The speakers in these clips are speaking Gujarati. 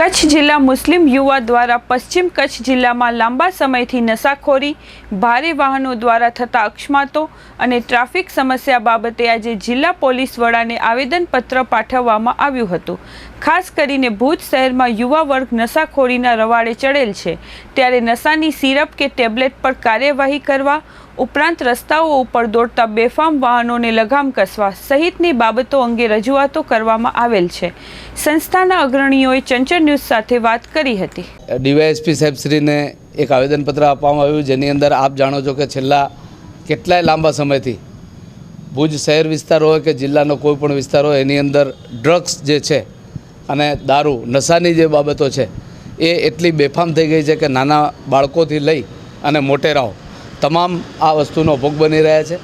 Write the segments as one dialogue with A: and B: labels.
A: કચ્છ જિલ્લા મુસ્લિમ યુવા દ્વારા પશ્ચિમ કચ્છ જિલ્લામાં લાંબા સમયથી નશાખોરી, ભારે વાહનો દ્વારા થતા અકસ્માતો અને ટ્રાફિક સમસ્યા બાબતે આજે જિલ્લા પોલીસ વડાને આવેદનપત્ર પાઠવવામાં આવ્યું હતું. ખાસ કરીને ભુજ શહેરમાં યુવા વર્ગ નશાખોરીના રવાડે ચડેલ છે. ત્યારે નશાની સિરપ કે ટેબ્લેટ પર કાર્યવાહી કરવા ઉપરાંત રસ્તાઓ ઉપર દોડતા બેફામ વાહનોને લગામ કસવા સહિતની બાબતો અંગે રજૂઆતો કરવામાં આવેલ છે. સંસ્થાના અગ્રણીઓએ ચંચળ ન્યૂઝ સાથે વાત કરી હતી.
B: ડીવાયએસપી સાહેબશ્રીને એક આવેદનપત્ર આપવામાં આવ્યું, જેની અંદર આપ જાણો છો કે છેલ્લા કેટલાય લાંબા સમયથી ભુજ શહેર વિસ્તાર હોય કે જિલ્લાનો કોઈ પણ વિસ્તાર હોય, એની અંદર ડ્રગ્સ જે છે અને દારૂ, નશાની જે બાબતો છે, એ એટલી બેફામ થઈ ગઈ છે કે નાના બાળકોથી લઈ અને મોટેરાઓ તમામ આ વસ્તુનો ભોગ બની રહ્યા છે.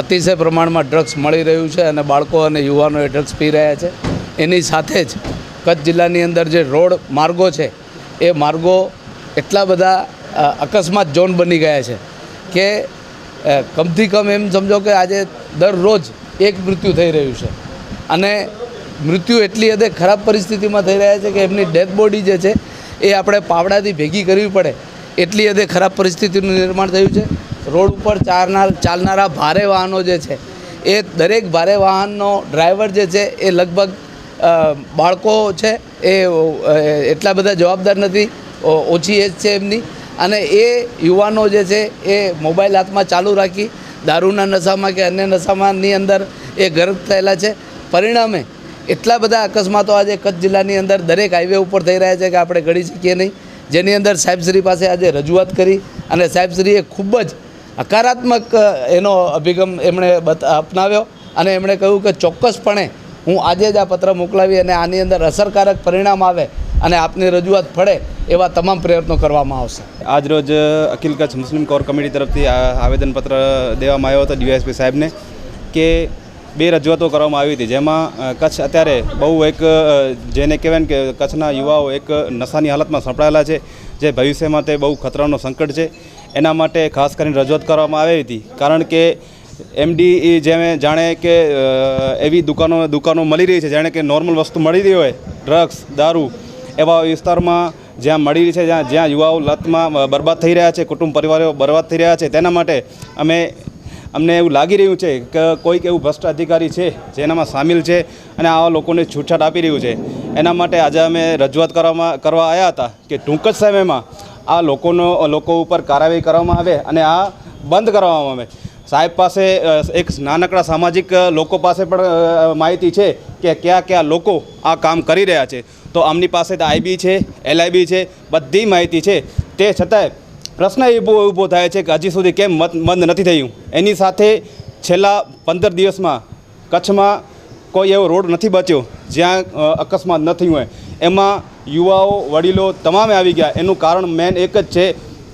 B: અતિશય પ્રમાણમાં ડ્રગ્સ મળી રહ્યું છે અને બાળકો અને યુવાનો એ ડ્રગ્સ પી રહ્યા છે. એની સાથે જ કચ્છ જિલ્લાની અંદર જે રોડ માર્ગો છે, એ માર્ગો એટલા બધા અકસ્માત ઝોન બની ગયા છે કે કમથી કમ એમ સમજો કે આજે દરરોજ એક મૃત્યુ થઈ રહ્યું છે. અને મૃત્યુ એટલી હદે ખરાબ પરિસ્થિતિમાં થઈ રહ્યા છે કે એમની ડેથ બોડી જે છે, એ આપણે પાવડાથી ભેગી કરવી પડે. એટલી હદે ખરાબ પરિસ્થિતિનું નિર્માણ થયું છે. રોડ ઉપર ચાલનાર ચાલનારા ભારે વાહનો જે છે, એ દરેક ભારે વાહનનો ડ્રાઈવર જે છે, એ લગભગ બાળકો છે, એ એટલા બધા જવાબદાર નથી. ઓછી એજ છે એમની. અને એ યુવાનો જે છે, એ મોબાઈલ હાથમાં ચાલુ રાખી, દારૂના નશામાં કે અન્ય નશામાંની અંદર એ ગર્ભ થયેલા છે. પરિણામે એટલા બધા અકસ્માતો આજે કચ્છ જિલ્લાની અંદર દરેક હાઈવે ઉપર થઈ રહ્યા છે કે આપણે ગણી શકીએ નહીં. જેની અંદર સાહેબશ્રી પાસે આજે રજૂઆત કરી અને સાહેબશ્રીએ ખૂબ જ હકારાત્મક એનો અભિગમ એમણે અપનાવ્યો અને એમણે કહ્યું કે ચોક્કસપણે હું આજે જ આ પત્ર મોકલાવી અને આની અંદર અસરકારક પરિણામ આવે અને આપની રજૂઆત ફળે એવા તમામ પ્રયત્નો કરવામાં આવશે.
C: આજરોજ અખિલ કચ્છ મુસ્લિમ કોર કમિટી તરફથી આવેદનપત્ર દેવામાં આવ્યો હતો ડીવાયએસપી સાહેબને કે બે રજૂઆતો કરવામાં આવી હતી. જેમાં કચ્છ અત્યારે બહુ એક જેને કહેવાય કે કચ્છના યુવાઓ એક નશાની હાલતમાં સંપડાયેલા છે, જે ભવિષ્યમાં તે બહુ ખતરાનો સંકટ છે. એના માટે ખાસ કરીને રજૂઆત કરવામાં આવી હતી. કારણ કે એમડી જેમ જાણે કે એવી દુકાનો દુકાનો મળી રહી છે, જાણે કે નોર્મલ વસ્તુ મળી રહી હોય, ડ્રગ્સ, દારૂ, એવા વિસ્તારમાં જ્યાં મળી રહી છે, જ્યાં જ્યાં યુવાઓ લતમાં બરબાદ થઈ રહ્યા છે, કુટુંબ પરિવારો બરબાદ થઈ રહ્યા છે, તેના માટે અમે અમને એવું લાગી રહ્યું છે કે કોઈક એવું ભ્રષ્ટ અધિકારી છે, જેનામાં સામેલ છે અને આવા લોકોને છૂટછાટ આપી રહ્યું છે. એના માટે આજે અમે રજૂઆત કરવામાં, કરવા આવ્યા હતા કે ટૂંક જ સમયમાં આ લોકોનો, લોકો ઉપર કાર્યવાહી કરવામાં આવે અને આ બંધ કરવામાં આવે. સાહેબ પાસે એક નાનકડા સામાજિક લોકો પાસે પણ માહિતી છે કે કયા કયા લોકો આ કામ કરી રહ્યા છે. તો આમની પાસે આઈબી છે એલઆઈબી છે, બધી માહિતી છે. તે છતાંય પ્રશ્ન ઊભો ઊભો થાય છે કે હજી સુધી કેમ બંધ નથી થયું. એની સાથે છેલ્લા પંદર દિવસમાં કચ્છમાં કોઈ એવો રોડ નથી બચ્યો જ્યાં અકસ્માત ન થયું હોય. એમાં યુવાઓ, વડીલો તમામે આવી ગયા. એનું કારણ મેન એક જ છે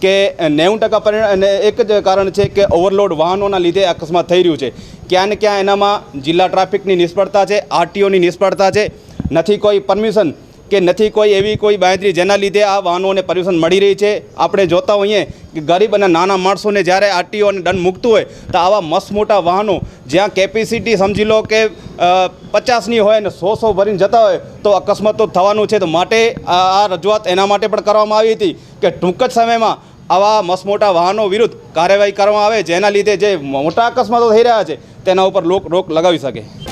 C: કે નેવું ટકા પરિણામ એક જ કારણ છે કે ઓવરલોડ વાહનોના લીધે અકસ્માત થઈ રહ્યું છે. ક્યાં ને ક્યાં એનામાં જિલ્લા ટ્રાફિકની નિષ્ફળતા છે આરટીઓની નિષ્ફળતા છે. નથી કોઈ પરમિશન કે નથી કોઈ એવી કોઈ બાંયધરી જેના લીધે આ વાહનોને પર્યુષણ મળી રહી છે? આપણે જોતા હોઈએ કે ગરીબ અને નાના માણસોને જ્યારે આરટીઓ અને દંડ મૂકતું હોય, તો આવા મસ્ત મોટા વાહનો જ્યાં કેપેસિટી સમજી લો કે પચાસની હોય ને સો સો ભરીને જતા હોય, તો અકસ્માતો થવાનું છે. તો માટે આ રજૂઆત એના માટે પણ કરવામાં આવી હતી કે ટૂંક જ સમયમાં આવા મસ્ત મોટા વાહનો વિરુદ્ધ કાર્યવાહી કરવામાં આવે, જેના લીધે જે મોટા અકસ્માતો થઈ રહ્યા છે, તેના ઉપર લોક રોક લગાવી શકે.